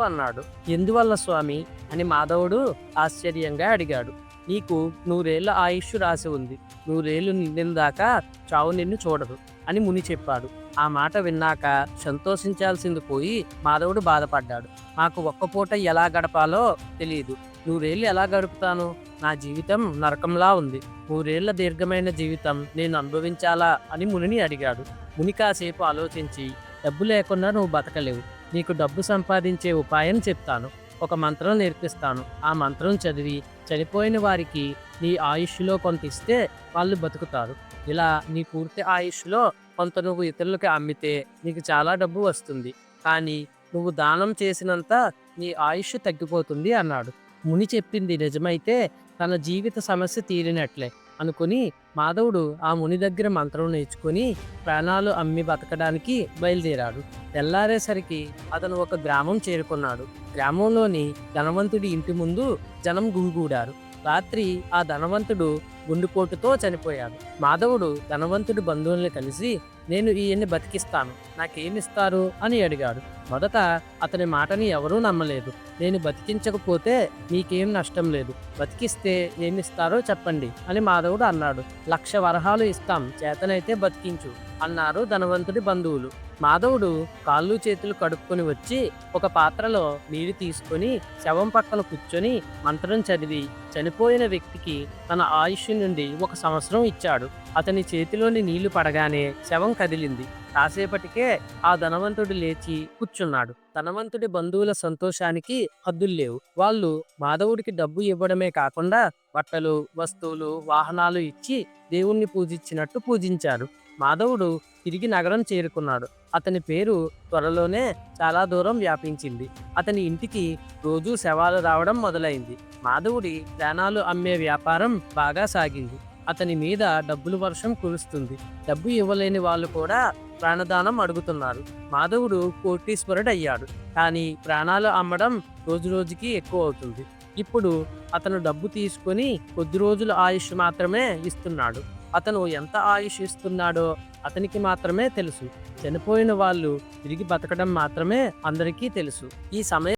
అన్నాడు. ఎందువల్ల స్వామి? అని మాధవుడు ఆశ్చర్యంగా అడిగాడు. నీకు నూరేళ్ళ ఆయుష్ రాసి ఉంది. నూరేళ్ళు నిండిందాకా చావు నిన్ను చూడదు అని ముని చెప్పాడు. ఆ మాట విన్నాక సంతోషించాల్సింది పోయి మాధవుడు బాధపడ్డాడు. నాకు ఒక్క పూట ఎలా గడపాలో తెలియదు నూరేళ్ళు ఎలా గడుపుతాను? నా జీవితం నరకంలా ఉంది. నూరేళ్ళ దీర్ఘమైన జీవితం నేను అనుభవించాలా? అని మునిని అడిగాడు. ముని కాసేపు ఆలోచించి డబ్బు లేకుండా నువ్వు బతకలేవు. నీకు డబ్బు సంపాదించే ఉపాయం చెప్తాను. ఒక మంత్రం నేర్పిస్తాను. ఆ మంత్రం చదివి చనిపోయిన వారికి నీ ఆయుష్లో కొంత ఇస్తే వాళ్ళు బతుకుతారు. ఇలా నీ పూర్తి ఆయుష్లో కొంత నువ్వు ఇతరులకు అమ్మితే నీకు చాలా డబ్బు వస్తుంది. కానీ నువ్వు దానం చేసినంత నీ ఆయుష్ తగ్గిపోతుంది అన్నాడు. ముని చెప్పింది నిజమైతే తన జీవిత సమస్య తీరినట్లే. అనుకుని మాధవుడు ఆ ముని దగ్గర మంత్రం నేర్చుకుని ప్రాణాలు అమ్మి బతకడానికి బయలుదేరాడు. తెల్లారేసరికి అతను ఒక గ్రామం చేరుకున్నాడు. గ్రామంలోని ధనవంతుడి ఇంటి ముందు జనం గుమిగూడారు. రాత్రి ఆ ధనవంతుడు గుండెపోటుతో చనిపోయాడు. మాధవుడు ధనవంతుడి బంధువుల్ని కలిసి నేను ఈయన్ని బతికిస్తాను. నాకేమిస్తారు? అని అడిగాడు. మొదట అతని మాటని ఎవరూ నమ్మలేదు. నేను బతికించకపోతే మీకేం నష్టం లేదు. బతికిస్తే ఏమిస్తారో చెప్పండి అని మాధవుడు అన్నాడు. లక్ష వరహాలు ఇస్తాం. చేతనైతే బతికించు అన్నారు ధనవంతుడి బంధువులు. మాధవుడు కాళ్ళు చేతులు కడుక్కొని వచ్చి ఒక పాత్రలో నీరు తీసుకొని శవం పక్కన కూర్చొని మంత్రం చదివి చనిపోయిన వ్యక్తికి తన ఆయుష్ని నుండి ఒక సంవత్సరం ఇచ్చాడు. అతని చేతిలోని నీళ్ళు పడగానే శవం కదిలింది. కాసేపటికే ఆ ధనవంతుడు లేచి కూర్చున్నాడు. ధనవంతుడి బంధువుల సంతోషానికి హద్దులు లేవు. వాళ్ళు మాధవుడికి డబ్బు ఇవ్వడమే కాకుండా బట్టలు వస్తువులు వాహనాలు ఇచ్చి దేవుణ్ణి పూజించినట్టు పూజించారు. మాధవుడు తిరిగి నగరం చేరుకున్నాడు. అతని పేరు త్వరలోనే చాలా దూరం వ్యాపించింది. అతని ఇంటికి రోజూ శవాలు రావడం మొదలైంది. మాధవుడి ప్రాణాలు అమ్మే వ్యాపారం బాగా సాగింది. అతని మీద డబ్బుల వర్షం కురుస్తుంది. డబ్బు ఇవ్వలేని వాళ్ళు కూడా ప్రాణదానం అడుగుతున్నారు. మాధవుడు కోటీశ్వరుడు అయ్యాడు కానీ ప్రాణాలు అమ్మడం రోజు రోజుకి ఎక్కువ అవుతుంది. ఇప్పుడు అతను డబ్బు తీసుకొని కొద్ది రోజుల ఆయుష్ మాత్రమే ఇస్తున్నాడు. అతను ఎంత ఆయుష్ ఇస్తున్నాడో అతనికి మాత్రమే తెలుసు. చనిపోయిన వాళ్ళు తిరిగి బతకడం మాత్రమే అందరికీ తెలుసు. ఈ సమయం